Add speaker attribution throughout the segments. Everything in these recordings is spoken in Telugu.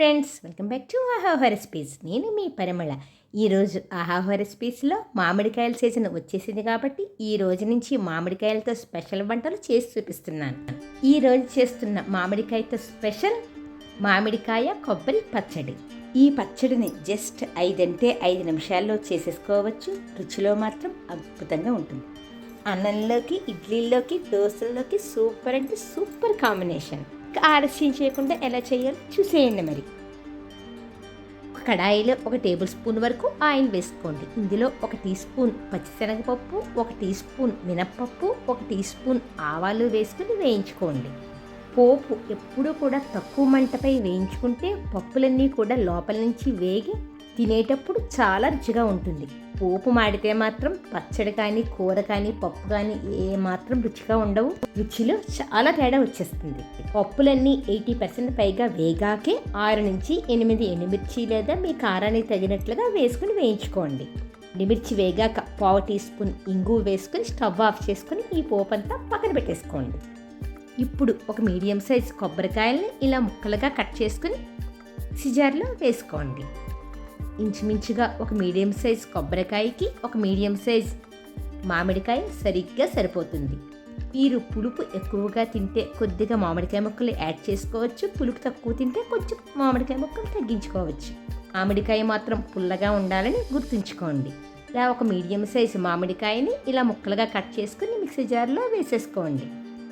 Speaker 1: Friends welcome back to Aahaha recipes. నేను మీ పరిమళ. ఈరోజు ఆహాహ రెసిపీస్లో మామిడికాయల సీజన్ వచ్చేసింది కాబట్టి ఈ రోజు నుంచి మామిడికాయలతో స్పెషల్ వంటలు చేసి చూపిస్తున్నాను. ఈ రోజు చేస్తున్న మామిడికాయతో స్పెషల్ మామిడికాయ కొబ్బరి పచ్చడి. ఈ పచ్చడిని జస్ట్ ఐదంటే ఐదు నిమిషాల్లో చేసేసుకోవచ్చు. రుచిలో మాత్రం అద్భుతంగా ఉంటుంది. అన్నంలోకి ఇడ్లీలోకి దోశల్లోకి సూపర్ అంటే సూపర్ కాంబినేషన్. ఆలస్యం చేయకుండా ఎలా చేయాలో చూసేయండి మరి. కడాయిలో ఒక టేబుల్ స్పూన్ వరకు ఆయిల్ వేసుకోండి. ఇందులో ఒక టీ స్పూన్ పచ్చిశనగపప్పు ఒక టీ స్పూన్ మినప్పప్పు ఒక టీ స్పూన్ ఆవాలు వేసుకుని వేయించుకోండి. పోపు ఎప్పుడూ కూడా తక్కువ మంటపై వేయించుకుంటే పప్పులన్నీ కూడా లోపల నుంచి వేగి తినేటప్పుడు చాలా రుచిగా ఉంటుంది. పోపు మాడితే మాత్రం పచ్చడి కానీ కూర కానీ పప్పు కానీ ఏ మాత్రం రుచిగా ఉండవు. రుచిలో చాలా తేడా వచ్చేస్తుంది. పప్పులన్నీ ఎయిటీ పర్సెంట్ పైగా వేగాకే ఆరు నుంచి ఎనిమిది ఎండుమిర్చి లేదా మీ కారానికి తగినట్లుగా వేసుకుని వేయించుకోండి. ఎండుమిర్చి వేగాక పావు టీ స్పూన్ ఇంగు వేసుకుని స్టవ్ ఆఫ్ చేసుకుని ఈ పోపు అంతా పక్కన పెట్టేసుకోండి. ఇప్పుడు ఒక మీడియం సైజ్ కొబ్బరికాయల్ని ఇలా ముక్కలుగా కట్ చేసుకుని సిజార్లో వేసుకోండి. ఇంచుమించుగా ఒక మీడియం సైజ్ కొబ్బరికాయకి ఒక మీడియం సైజ్ మామిడికాయ సరిగ్గా సరిపోతుంది. మీరు పులుపు ఎక్కువగా తింటే కొద్దిగా మామిడికాయ ముక్కలు యాడ్ చేసుకోవచ్చు. పులుపు తక్కువ తింటే కొంచెం మామిడికాయ ముక్కలు తగ్గించుకోవచ్చు. మామిడికాయ మాత్రం పుల్లగా ఉండాలని గుర్తుంచుకోండి. ఇలా ఒక మీడియం సైజు మామిడికాయని ఇలా ముక్కలుగా కట్ చేసుకుని మిక్సీ జార్లో వేసేసుకోండి.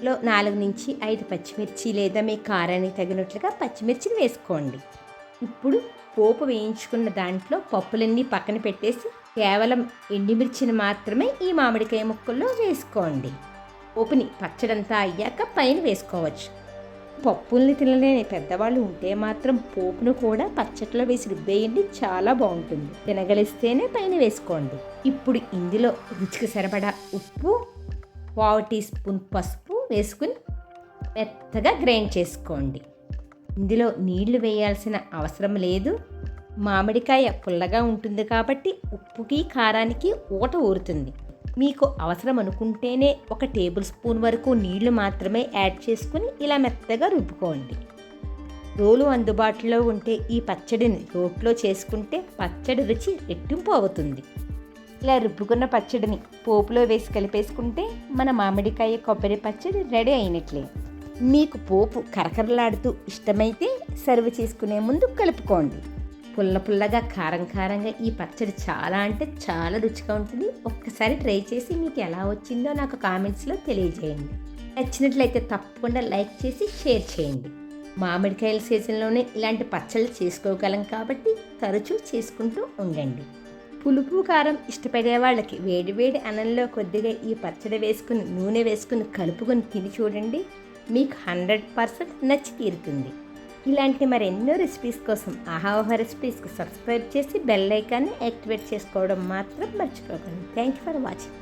Speaker 1: లో నాలుగు నుంచి ఐదు పచ్చిమిర్చి లేదా మీ కారానికి తగినట్లుగా పచ్చిమిర్చిని వేసుకోండి. ఇప్పుడు పోపు వేయించుకున్న దాంట్లో పప్పులన్నీ పక్కన పెట్టేసి కేవలం ఎండిమిర్చిని మాత్రమే ఈ మామిడికాయ ముక్కల్లో వేసుకోండి. పోపుని పచ్చడంతా అయ్యాక పైన వేసుకోవచ్చు. పప్పుల్ని తినలేని పెద్దవాళ్ళు ఉంటే మాత్రం పోపును కూడా పచ్చట్లో వేసి రుబ్బేయండి చాలా బాగుంటుంది. తినగలిస్తేనే పైన వేసుకోండి. ఇప్పుడు ఇందులో రుచికి సరిపడా ఉప్పు పావు టీ స్పూన్ పసుపు వేసుకుని మెత్తగా గ్రైండ్ చేసుకోండి. ఇందులో నీళ్ళు వేయాల్సిన అవసరం లేదు. మామిడికాయ పుల్లగా ఉంటుంది కాబట్టి ఉప్పుకి కారానికి ఊట ఊరుతుంది. మీకు అవసరం అనుకుంటేనే ఒక టేబుల్ స్పూన్ వరకు నీళ్ళు మాత్రమే యాడ్ చేసుకుని ఇలా మెత్తగా రుబ్బుకోండి. రోలు అందుబాటులో ఉంటే ఈ పచ్చడిని రోట్లో చేసుకుంటే పచ్చడి రుచి రెట్టింపు అవుతుంది. ఇలా రుబ్బుకున్న పచ్చడిని పోపులో వేసి కలిపేసుకుంటే మన మామిడికాయ కొబ్బరి పచ్చడి రెడీ అయినట్లే. మీకు పోపు కరకరలాడుతూ ఇష్టమైతే సర్వ్ చేసుకునే ముందు కలుపుకోండి. పుల్ల పుల్లగా కారం కారంగా ఈ పచ్చడి చాలా అంటే చాలా రుచిగా ఉంటుంది. ఒక్కసారి ట్రై చేసి మీకు ఎలా వచ్చిందో నాకు కామెంట్స్లో తెలియజేయండి. నచ్చినట్లయితే తప్పకుండా లైక్ చేసి షేర్ చేయండి. మామిడికాయల సీజన్లోనే ఇలాంటి పచ్చళ్ళు చేసుకోగలం కాబట్టి తరచూ చేసుకుంటూ ఉండండి. పులుపు కారం ఇష్టపడే వాళ్ళకి వేడి వేడి అన్నంలో కొద్దిగా ఈ పచ్చడి వేసుకుని నూనె వేసుకుని కలుపుకొని తిని చూడండి. మీకు హండ్రెడ్ పర్సెంట్ నచ్చి తీరుతుంది ఇలాంటి మరెన్నో రెసిపీస్ కోసం ఆహాహ రెసిపీస్కి సబ్స్క్రైబ్ చేసి బెల్ ఐకాన్ని యాక్టివేట్ చేసుకోవడం మాత్రం మర్చిపోకండి. Thank you for watching.